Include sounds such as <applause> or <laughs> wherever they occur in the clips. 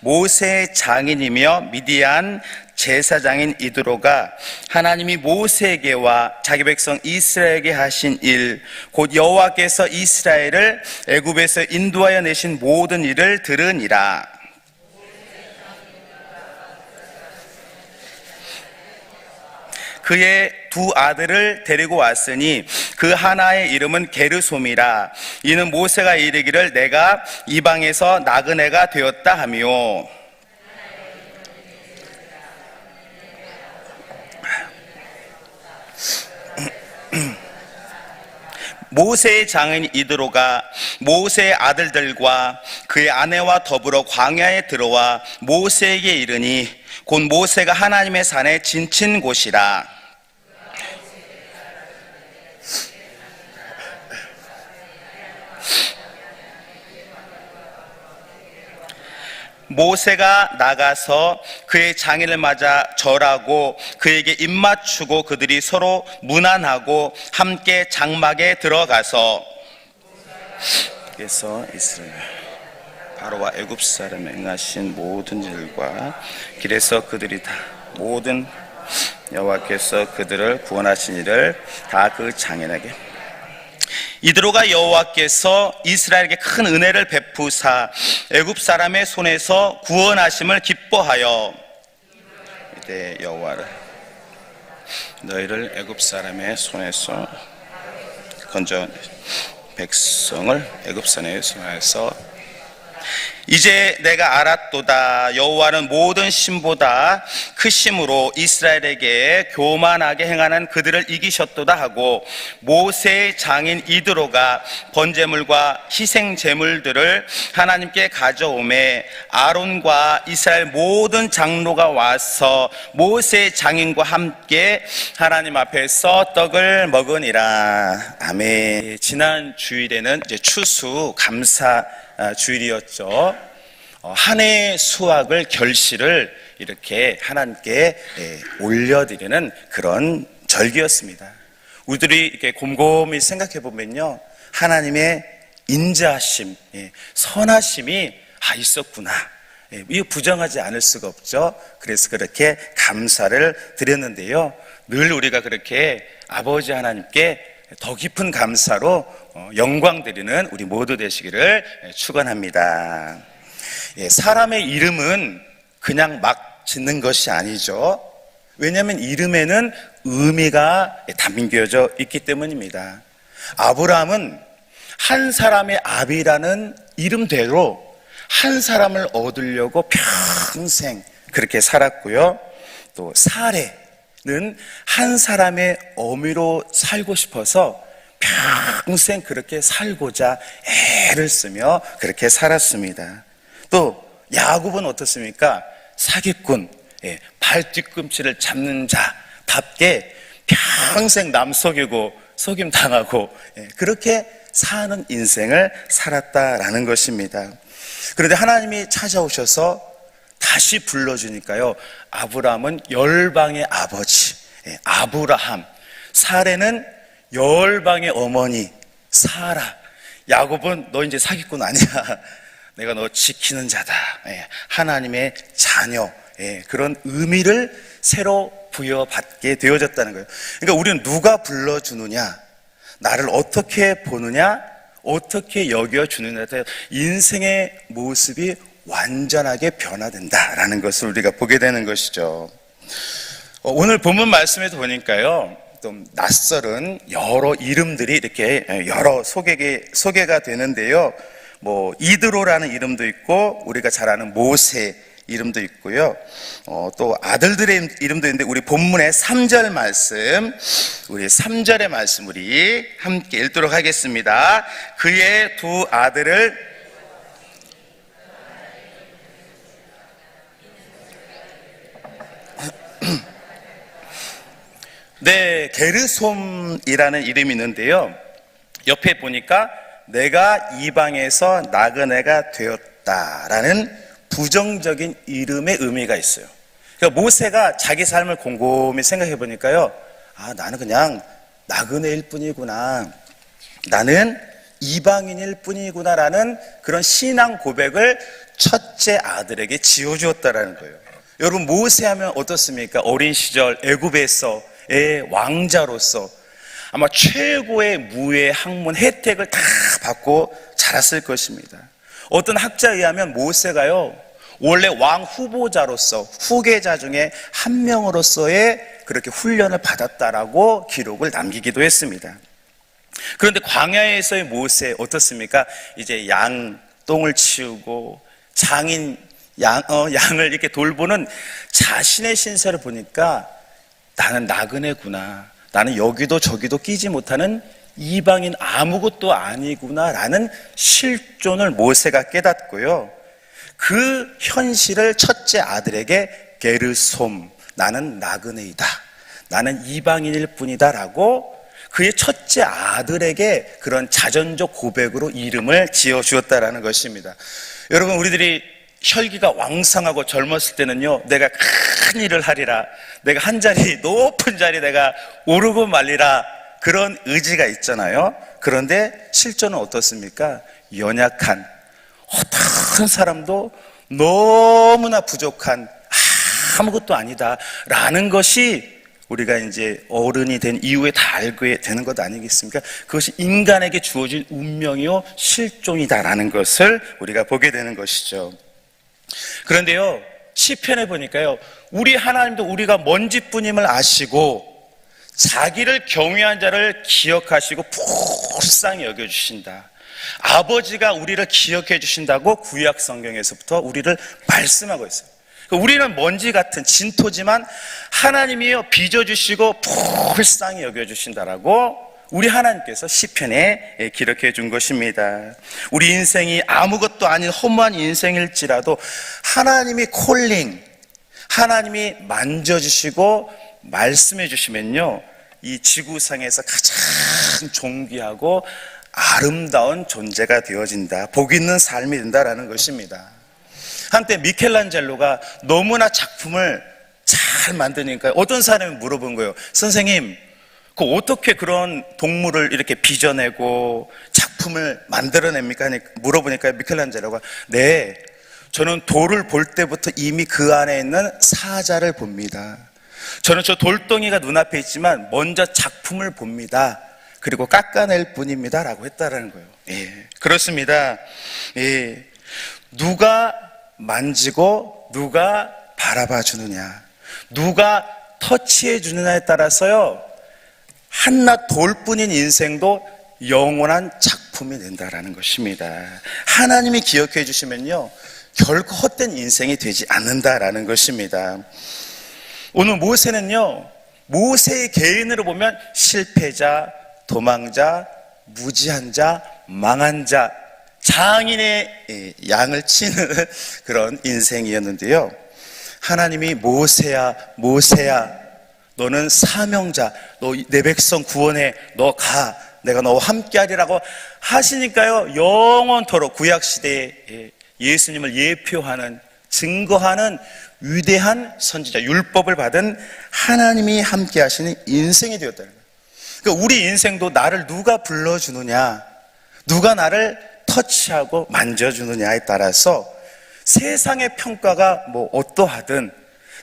모세의 장인이며 미디안 제사장인 이드로가 하나님이 모세에게와 자기 백성 이스라엘에게 하신 일, 곧 여호와께서 이스라엘을 애굽에서 인도하여 내신 모든 일을 들으니라. 그의 두 아들을 데리고 왔으니 그 하나의 이름은 게르솜이라. 이는 모세가 이르기를 내가 이방에서 나그네가 되었다 하며 <clears throat> 모세의 장인 이드로가 모세의 아들들과 그의 아내와 더불어 광야에 들어와 모세에게 이르니 곧 모세가 하나님의 산에 진친 곳이라 모세가 나가서 그의 장인을 맞아 절하고 그에게 입맞추고 그들이 서로 무난하고 함께 장막에 들어가서 그래서 이스라엘 바로와 애굽 사람에 응하신 모든 일과 길에서 그들이 다 모든 여호와께서 그들을 구원하신 일을 다 그 장인에게 이드로가 여호와께서 이스라엘에게 큰 은혜를 베푸사 애굽 사람의 손에서 구원하심을 기뻐하여. 이때 여호와를 너희를 애굽 사람의 손에서 건져 백성을 애굽 사람의 손에서 이제 내가 알았도다. 여호와는 모든 신보다 크심으로 이스라엘에게 교만하게 행하는 그들을 이기셨도다 하고 모세의 장인 이드로가 번제물과 희생 제물들을 하나님께 가져오매 아론과 이스라엘 모든 장로가 와서 모세의 장인과 함께 하나님 앞에서 떡을 먹으니라. 아멘. 지난 주일에는 이제 추수 감사 아, 주일이었죠. 어, 한 해의 수확을 결실을 이렇게 하나님께 예, 올려드리는 그런 절기였습니다. 우리들이 이렇게 곰곰이 생각해 보면요, 하나님의 인자하심, 예, 선하심이 아 있었구나. 예, 이거 부정하지 않을 수가 없죠. 그래서 그렇게 감사를 드렸는데요. 늘 우리가 그렇게 아버지 하나님께 더 깊은 감사로 어, 영광 드리는 우리 모두 되시기를 축원합니다. 예, 사람의 이름은 그냥 막 짓는 것이 아니죠. 왜냐하면 이름에는 의미가 담겨져 있기 때문입니다. 아브라함은 한 사람의 아비라는 이름대로 한 사람을 얻으려고 평생 그렇게 살았고요. 또 사례는 한 사람의 어미로 살고 싶어서 평생 그렇게 살고자 애를 쓰며 그렇게 살았습니다. 또 야곱은 어떻습니까? 사기꾼, 예, 발 뒤꿈치를 잡는 자답게 평생 남 속이고 속임 당하고 예, 그렇게 사는 인생을 살았다라는 것입니다. 그런데 하나님이 찾아오셔서 다시 불러주니까요. 아브라함은 열방의 아버지, 예, 아브라함. 사례는 열방의 어머니, 사라. 야곱은 너 이제 사기꾼 아니야. <laughs> 내가 너 지키는 자다. 예, 하나님의 자녀. 예, 그런 의미를 새로 부여받게 되어졌다는 거예요. 그러니까 우리는 누가 불러주느냐, 나를 어떻게 보느냐, 어떻게 여겨주느냐에 따라 인생의 모습이 완전하게 변화된다라는 것을 우리가 보게 되는 것이죠. 어, 오늘 본문 말씀에도 보니까요, 좀 낯설은 여러 이름들이 이렇게 여러 소개가, 소개가 되는데요. 뭐, 이드로라는 이름도 있고, 우리가 잘 아는 모세 이름도 있고요. 어, 또 아들들의 이름도 있는데, 우리 본문의 3절 말씀, 우리 3절의 말씀 우리 함께 읽도록 하겠습니다. 그의 두 아들을 네, 게르솜이라는 이름이 있는데요. 옆에 보니까 내가 이방에서 나그네가 되었다라는 부정적인 이름의 의미가 있어요. 그러니까 모세가 자기 삶을 곰곰이 생각해 보니까요. 아, 나는 그냥 나그네일 뿐이구나. 나는 이방인일 뿐이구나라는 그런 신앙 고백을 첫째 아들에게 지어주었다라는 거예요. 여러분 모세하면 어떻습니까? 어린 시절 애굽에서 의 왕자로서 아마 최고의 무예 학문 혜택을 다 받고 자랐을 것입니다. 어떤 학자에 의하면 모세가요 원래 왕 후보자로서 후계자 중에 한 명으로서의 그렇게 훈련을 받았다라고 기록을 남기기도 했습니다. 그런데 광야에서의 모세 어떻습니까? 이제 양 똥을 치우고 장인 양, 어, 양을 이렇게 돌보는 자신의 신세를 보니까 나는 나그네구나. 나는 여기도 저기도 끼지 못하는 이방인 아무것도 아니구나라는 실존을 모세가 깨닫고요. 그 현실을 첫째 아들에게 게르솜, 나는 나그네이다. 나는 이방인일 뿐이다라고 그의 첫째 아들에게 그런 자전적 고백으로 이름을 지어 주었다라는 것입니다. 여러분 우리들이 혈기가 왕성하고 젊었을 때는요, 내가 큰 일을 하리라, 내가 한 자리 높은 자리 내가 오르고 말리라 그런 의지가 있잖아요. 그런데 실존은 어떻습니까? 연약한 어떤 사람도 너무나 부족한 아무것도 아니다 라는 것이 우리가 이제 어른이 된 이후에 다 알게 되는 것 아니겠습니까? 그것이 인간에게 주어진 운명이요 실존이다라는 것을 우리가 보게 되는 것이죠. 그런데요 시편에 보니까요 우리 하나님도 우리가 먼지뿐임을 아시고 자기를 경외한 자를 기억하시고 불쌍히 여겨주신다. 아버지가 우리를 기억해 주신다고 구약 성경에서부터 우리를 말씀하고 있어요. 우리는 먼지 같은 진토지만 하나님이요 빚어주시고 불쌍히 여겨주신다라고 우리 하나님께서 시편에 기록해 준 것입니다. 우리 인생이 아무것도 아닌 허무한 인생일지라도 하나님이 콜링, 하나님이 만져주시고 말씀해 주시면요, 이 지구상에서 가장 존귀하고 아름다운 존재가 되어진다. 복 있는 삶이 된다라는 것입니다. 한때 미켈란젤로가 너무나 작품을 잘 만드니까 어떤 사람이 물어본 거예요. 선생님, 그 어떻게 그런 동물을 이렇게 빚어내고 작품을 만들어냅니까? 물어보니까 미켈란젤로가 네, 저는 돌을 볼 때부터 이미 그 안에 있는 사자를 봅니다. 저는 저 돌덩이가 눈앞에 있지만 먼저 작품을 봅니다. 그리고 깎아낼 뿐입니다. 라고 했다라는 거예요. 예, 그렇습니다. 예, 누가 만지고 누가 바라봐 주느냐, 누가 터치해 주느냐에 따라서요, 한낱 돌뿐인 인생도 영원한 작품이 된다라는 것입니다. 하나님이 기억해 주시면요, 결코 헛된 인생이 되지 않는다라는 것입니다. 오늘 모세는요, 모세의 개인으로 보면 실패자, 도망자, 무지한 자, 망한 자, 장인의 양을 치는 <laughs> 그런 인생이었는데요. 하나님이 모세야, 모세야, 너는 사명자, 너 내 백성 구원해, 너 가, 내가 너와 함께하리라고 하시니까요, 영원토록 구약 시대에 예수님을 예표하는, 증거하는 위대한 선지자, 율법을 받은 하나님이 함께 하시는 인생이 되었다는 거예요. 그러니까 우리 인생도 나를 누가 불러주느냐, 누가 나를 터치하고 만져주느냐에 따라서 세상의 평가가 뭐 어떠하든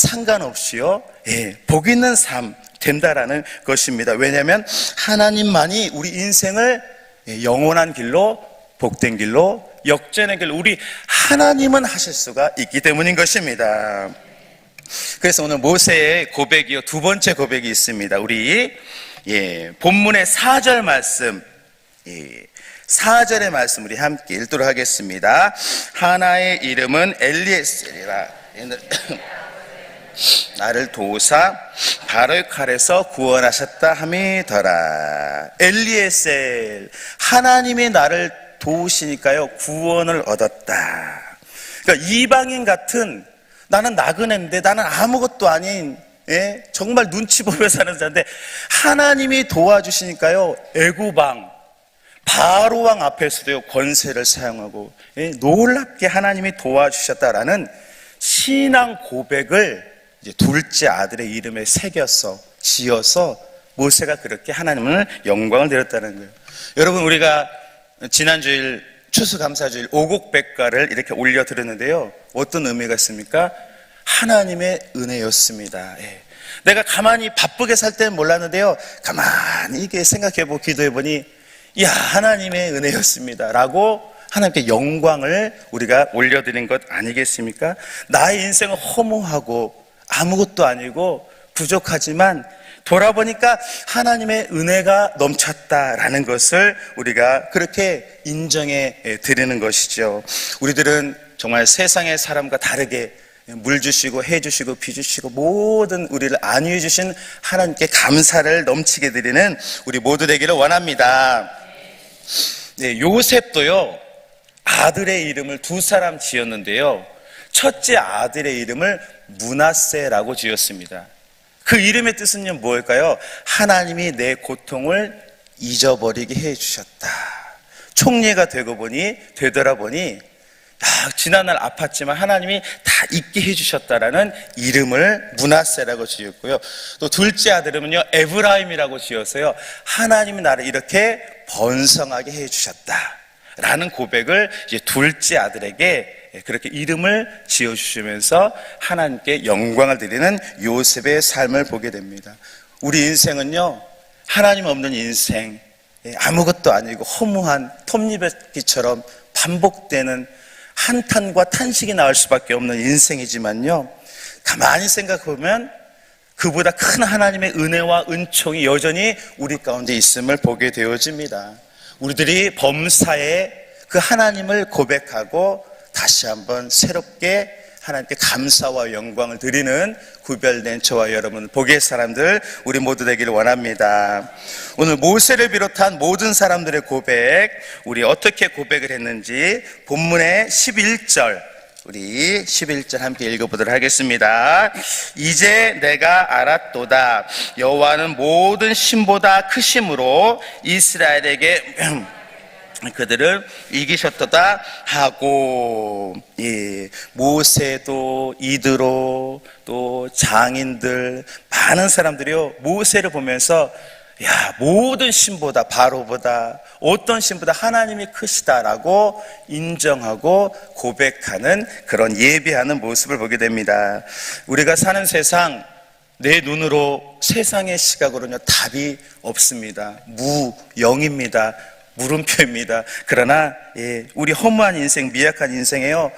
상관없이요, 예, 복 있는 삶 된다라는 것입니다. 왜냐하면 하나님만이 우리 인생을 예, 영원한 길로, 복된 길로, 역전의 길로 우리 하나님은 하실 수가 있기 때문인 것입니다. 그래서 오늘 모세의 고백이요 두 번째 고백이 있습니다. 우리 예, 본문의 4절 말씀 예, 4절의 말씀 우리 함께 읽도록 하겠습니다. 하나의 이름은 엘리에셀이라 나를 도우사 바로의 칼에서 구원하셨다 함이더라. 엘리에셀 하나님이 나를 도우시니까요 구원을 얻었다. 그러니까 이방인 같은 나는 나그네인데 나는 아무것도 아닌 예? 정말 눈치 보며 사는 자인데 하나님이 도와주시니까요 애구방 바로왕 앞에서도 권세를 사용하고 예? 놀랍게 하나님이 도와주셨다라는 신앙 고백을 이제 둘째 아들의 이름에 새겨서 지어서 모세가 그렇게 하나님을 영광을 드렸다는 거예요. 여러분 우리가 지난 주일 추수감사주일 오곡백과를 이렇게 올려 드렸는데요. 어떤 의미가 있습니까? 하나님의 은혜였습니다. 예. 내가 가만히 바쁘게 살 때는 몰랐는데요. 가만히 이게 생각해보고 기도해보니, 야, 하나님의 은혜였습니다. 라고 하나님께 영광을 우리가 올려드린 것 아니겠습니까? 나의 인생은 허무하고 아무것도 아니고 부족하지만 돌아보니까 하나님의 은혜가 넘쳤다라는 것을 우리가 그렇게 인정해 드리는 것이죠. 우리들은 정말 세상의 사람과 다르게 물 주시고 해 주시고 비 주시고 모든 우리를 안위해 주신 하나님께 감사를 넘치게 드리는 우리 모두 되기를 원합니다. 네, 요셉도요. 아들의 이름을 두 사람 지었는데요. 첫째 아들의 이름을 문하세라고 지었습니다. 그 이름의 뜻은요, 뭘까요? 하나님이 내 고통을 잊어버리게 해 주셨다. 총리가 되고 보니, 되돌아보니, 야, 지난날 아팠지만 하나님이 다 잊게 해 주셨다라는 이름을 문하세라고 지었고요. 또 둘째 아들은요, 에브라임이라고 지었어요. 하나님이 나를 이렇게 번성하게 해 주셨다. 라는 고백을 이제 둘째 아들에게 그렇게 이름을 지어주시면서 하나님께 영광을 드리는 요셉의 삶을 보게 됩니다. 우리 인생은요, 하나님 없는 인생, 예, 아무것도 아니고 허무한 톱니바퀴처럼 반복되는 한탄과 탄식이 나올 수밖에 없는 인생이지만요, 가만히 생각해보면 그보다 큰 하나님의 은혜와 은총이 여전히 우리 가운데 있음을 보게 되어집니다. 우리들이 범사에 그 하나님을 고백하고 다시 한번 새롭게 하나님께 감사와 영광을 드리는 구별된 저와 여러분 복의 사람들 우리 모두 되기를 원합니다. 오늘 모세를 비롯한 모든 사람들의 고백 우리 어떻게 고백을 했는지 본문의 11절 우리 11절 함께 읽어보도록 하겠습니다. 이제 내가 알았도다. 여호와는 모든 신보다 크심으로 이스라엘에게 <clears throat> 그들을 이기셨도다 하고 예, 모세도 이드로 또 장인들 많은 사람들이요 모세를 보면서 야 모든 신보다 바로보다 어떤 신보다 하나님이 크시다라고 인정하고 고백하는 그런 예배하는 모습을 보게 됩니다. 우리가 사는 세상 내 눈으로 세상의 시각으로는요 답이 없습니다. 무영입니다. 물음표입니다. 그러나 예, 우리 허무한 인생, 미약한 인생에요.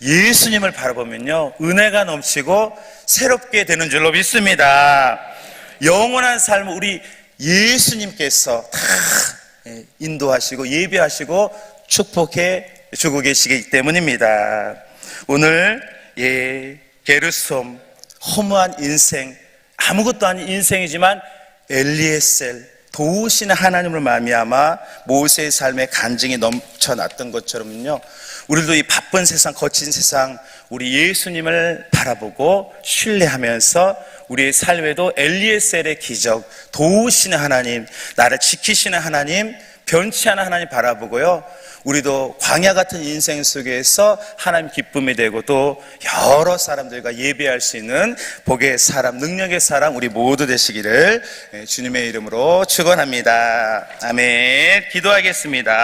예수님을 바라보면요. 은혜가 넘치고 새롭게 되는 줄로 믿습니다. 영원한 삶을 우리 예수님께서 다 예, 인도하시고 예배하시고 축복해 주고 계시기 때문입니다. 오늘 예, 게르솜 허무한 인생 아무것도 아닌 인생이지만 엘리에셀 도우시는 하나님을 말미암아 모세의 삶에 간증이 넘쳐났던 것처럼요. 우리도 이 바쁜 세상, 거친 세상, 우리 예수님을 바라보고 신뢰하면서 우리의 삶에도 엘리에셀의 기적, 도우시는 하나님, 나를 지키시는 하나님, 변치 않은 하나님 바라보고요. 우리도 광야 같은 인생 속에서 하나님 기쁨이 되고 또 여러 사람들과 예배할 수 있는 복의 사람, 능력의 사람 우리 모두 되시기를 주님의 이름으로 축원합니다. 아멘. 기도하겠습니다.